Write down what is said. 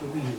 Тобі не.